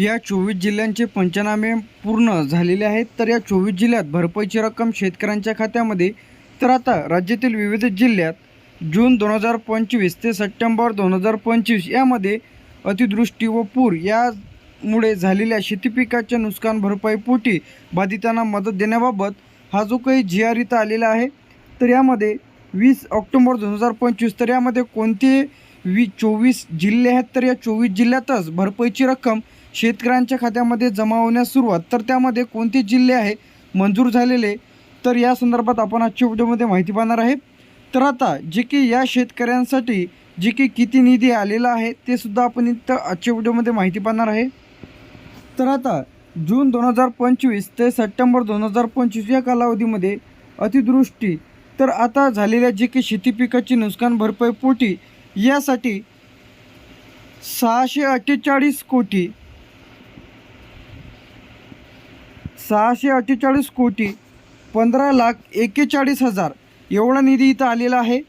या चोवीस जिल्ह्यांचे पंचनामे पूर्ण झालेले आहेत. तर या चोवीस जिल्ह्यात भरपाईची रक्कम शेतकऱ्यांच्या खात्यामध्ये तर आता राज्यातील विविध जिल्ह्यात जून दोन हजार पंचवीस ते सप्टेंबर दोन हजार पंचवीस यामध्ये अतिवृष्टी व पूर यामुळे झालेल्या शेतीपिकाच्या नुकसान भरपाईपोटी बाधितांना मदत देण्याबाबत हा जो काही जी आर इथं आलेला आहे तर यामध्ये वीस ऑक्टोबर दोन हजार पंचवीस तर यामध्ये कोणते वी चोवीस जिल्हे आहेत तर या चोवीस जिल्ह्यातच भरपाईची रक्कम शेतकऱ्यांच्या खात्यामध्ये जमा होण्यास सुरुवात. तर त्यामध्ये कोणते जिल्हे आहे मंजूर झालेले? तर या संदर्भात आपण आजच्या व्हिडिओमध्ये माहिती पाहणार आहे. तर आता जे की या शेतकऱ्यांसाठी जे की किती निधी आलेला आहे ते सुद्धा आपण इथं आजच्या व्हिडिओमध्ये माहिती पाहणार आहे. तर आता जून दोन हजार पंचवीस ते सप्टेंबर दोन हजार पंचवीस या कालावधीमध्ये अतिदृष्टी तर आता झालेल्या जे की शेती पिकाची नुकसान भरपाई पोटी यासाठी सहाशे अठ्ठेचाळीस कोटी सहाशे अठ्ठेचाळीस कोटी पंधरा लाख एक्केचाळीस हजार एवढा निधी इथं आलेला आहे.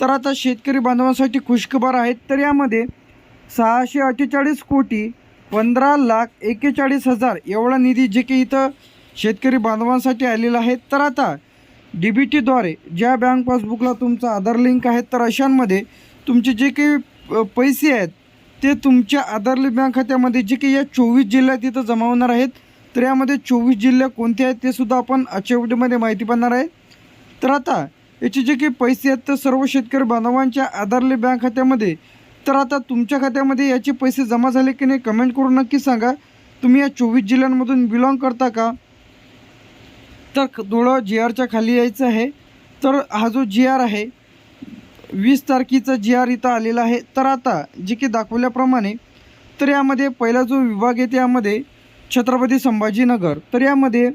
तर आता शेतकरी बांधवांसाठी खुशखबर आहेत. तर यामध्ये सहाशे अठ्ठेचाळीस कोटी पंधरा लाख एक्केचाळीस हजार एवढा निधी जे की इथं शेतकरी बांधवांसाठी आलेला आहे. तर आता डी बी टीद्वारे ज्या बँक पासबुकला तुमचा आधार लिंक आहे तर अशांमध्ये तुमचे जे काही पैसे आहेत ते तुमच्या आधारले बँक खात्यामध्ये जे काही या चोवीस जिल्ह्यात इथं जमा होणार आहेत तर यामध्ये चोवीस जिल्हे कोणते आहेत ते सुद्धा आपण आजच्या व्हिडिओमध्ये माहिती पाहणार आहे. तर आता याचे जे काही पैसे आहेत तर सर्व शेतकरी बांधवांच्या आधारले बँक खात्यामध्ये तर आता तुमच्या खात्यामध्ये याचे पैसे जमा झाले की नाही कमेंट करून नक्की सांगा. तुम्ही या चोवीस जिल्ह्यांमधून बिलॉंग करता का? तर थोडं जी आरच्या खाली यायचं आहे. तर हा जो जी आर आहे वीस तारखेचा जी आर इथं आलेला आहे. तर आता जे की दाखवल्याप्रमाणे तर यामध्ये पहिला जो विभाग आहे त्यामध्ये छत्रपती संभाजीनगर. तर यामध्ये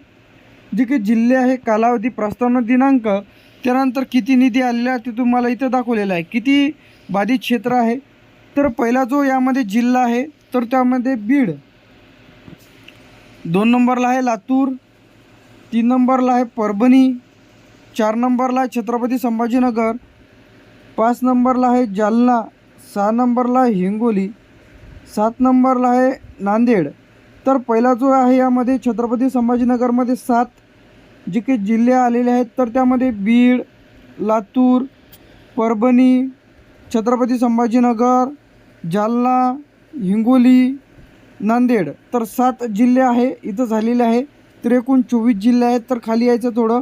जे काही जिल्हे आहे कालावधी प्रस्तावना दिनांक त्यानंतर किती निधी आलेला आहे ते तुम्हाला इथं दाखवलेलं आहे. किती बाधित क्षेत्र आहे. तर पहिला जो यामध्ये जिल्हा आहे तर त्यामध्ये बीड. दोन नंबरला आहे लातूर तीन नंबरला आहे परभणी चार नंबरला आहे छत्रपती संभाजीनगर पाच नंबरला आहे जालना सहा नंबरला आहे हिंगोली सात नंबरला आहे नांदेड. तर पहिला जो आहे यामध्ये छत्रपती संभाजीनगरमध्ये सात जे काही जिल्हे आलेले आहेत तर त्यामध्ये बीड लातूर परभणी छत्रपती संभाजीनगर जालना हिंगोली नांदेड. तर सात जिल्हे आहे इथं झालेले आहे. तर एकूण चोवीस जिल्हे आहेत तर खाली यायचं थोडं.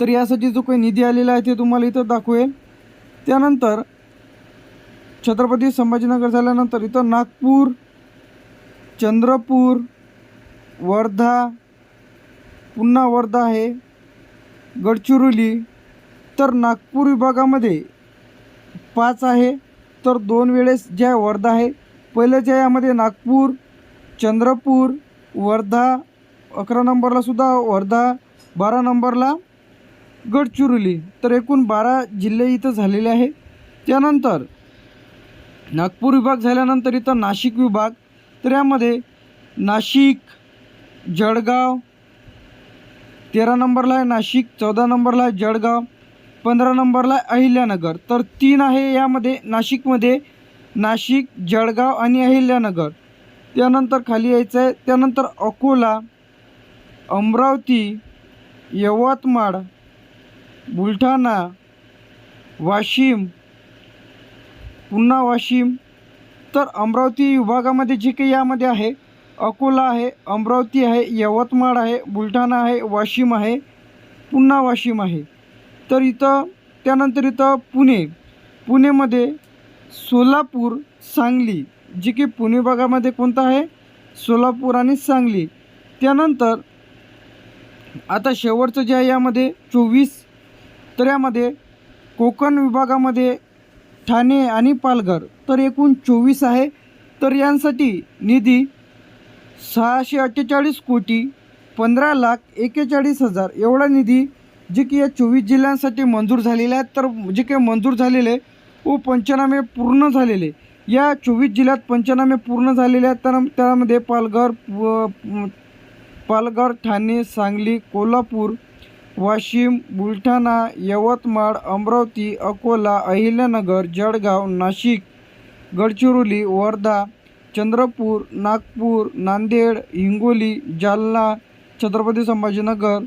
तर यासाठी जो काही निधी आलेला आहे ते तुम्हाला इथं दाखवेल. त्यानंतर छत्रपती संभाजीनगर झाल्यानंतर इथं नागपूर चंद्रपूर वर्धा पुन्हा वर्धा आहे गडचिरोली तर नागपूर विभागामध्ये पाच आहे. तर दोन वेळेस जे आहे वर्धा आहे पहिलं जे यामध्ये नागपूर चंद्रपूर वर्धा अकरा नंबरला सुद्धा वर्धा बारा नंबरला गडचिरोली तर एकूण बारा जिल्हे इथं झालेले आहे त्यानंतर नागपूर विभाग झाल्यानंतर इथं नाशिक विभाग तर यामध्ये नाशिक जळगाव तेरा नंबरला आहे नाशिक चौदा नंबरला आहे जळगाव पंधरा नंबरला आहे अहिल्यानगर. तर तीन आहे यामध्ये नाशिकमध्ये नाशिक जळगाव आणि अहिल्यानगर. त्यानंतर खाली यायचं आहे त्यानंतर अकोला अमरावती यवतमाळ बुलढाणा वाशिम पुन्हा वाशिम. तर अमरावती विभागामध्ये जे काही यामध्ये आहे अकोला आहे अमरावती आहे यवतमाळ आहे बुलढाणा आहे वाशिम आहे पुन्हा वाशिम आहे. तर इथं त्यानंतर इथं पुणे. पुणेमध्ये सोलापूर सांगली. जे की पुणे विभागामध्ये कोणतं आहे? सोलापूर आणि सांगली. त्यानंतर आता शेवटचं जे आहे यामध्ये चोवीस तर यामध्ये कोकण विभागामध्ये ठाणे आणि पालघर. तर एकूण चोवीस आहे. तर यांसाठी निधी सहाशे अठ्ठेचाळीस कोटी पंधरा लाख एक्केचाळीस हजार. एवढा निधी जे की या चोवीस जिल्ह्यांसाठी मंजूर झालेला आहेत तर जे काही मंजूर झालेले व पंचनामे पूर्ण झालेले. या चोवीस जिल्ह्यात पंचनामे पूर्ण झालेले आहेत. तर त्यामध्ये पालघर पालघर ठाणे सांगली कोल्हापूर वाशिम बुलढाणा यवतमाळ अमरावती अकोला अहिल्यानगर जळगाव नाशिक गडचिरोली वर्धा चंद्रपूर नागपूर नांदेड हिंगोली जालना छत्रपती संभाजीनगर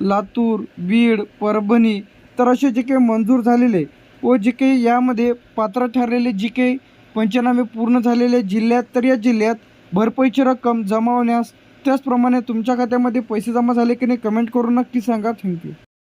लातूर बीड परभणी तर असे जे काही मंजूर झालेले व जे काही यामध्ये पात्र ठरलेले जे काही पंचनामे पूर्ण झालेले जिल्ह्यात तर या जिल्ह्यात भरपाईची रक्कम जमावण्यास त्याचप्रमाणे तुमच्या खात्यामध्ये पैसे जमा झाले की नाही कमेंट करून नक्की सांगा. थँक्यू